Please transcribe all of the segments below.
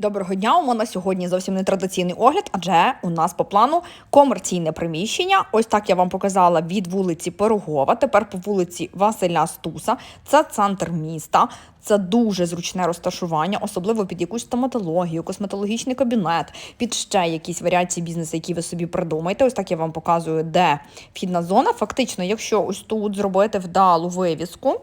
Доброго дня. У мене сьогодні зовсім не традиційний огляд, адже у нас по плану комерційне приміщення. Ось так я вам показала від вулиці Пирогова. Тепер по вулиці Василя Стуса. Це центр міста. Це дуже зручне розташування, особливо під якусь стоматологію, косметологічний кабінет, під ще якісь варіації бізнесу, які ви собі придумаєте. Ось так я вам показую, де вхідна зона. Фактично, якщо ось тут зробити вдалу вивіску,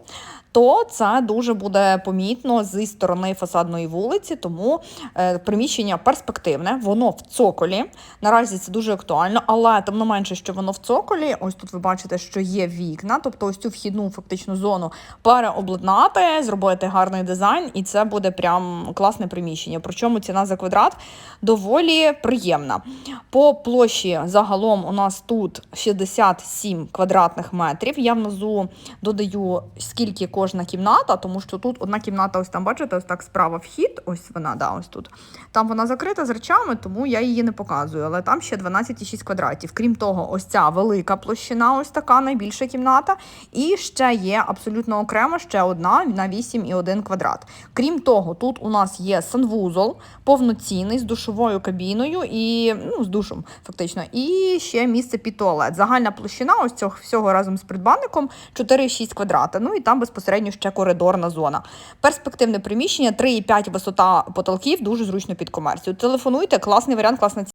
то це дуже буде помітно зі сторони фасадної вулиці, тому е, приміщення перспективне, воно в цоколі. Наразі це дуже актуально, але тим не менше, що воно в цоколі. Ось тут ви бачите, що є вікна, тобто ось цю вхідну фактичну зону переобладнати, зробити гарний дизайн, і це буде прям класне приміщення. Причому ціна за квадрат доволі приємна. По площі загалом у нас тут 67 квадратних метрів. Я внизу додаю скільки кожна кімната, тому що тут одна кімната, ось там бачите, ось так справа вхід. Ось вона, да, ось тут. Там вона закрита з речами, тому я її не показую. Але там ще 12,6 квадратів. Крім того, ось ця велика площина, ось така найбільша кімната. І ще є абсолютно окремо ще одна на 8,1 квадрат. Крім того, тут у нас є санвузол повноцінний з душовою кабіною і ну, з душем, фактично, і ще місце під туалет. Загальна площина ось цього всього разом з придбанником 4,6 квадрата. Ну і там безпосередньо ще коридорна зона. Перспективне приміщення 3,5 висота потолків, дуже зручно під комерцію. Телефонуйте, класний варіант, класна ціна.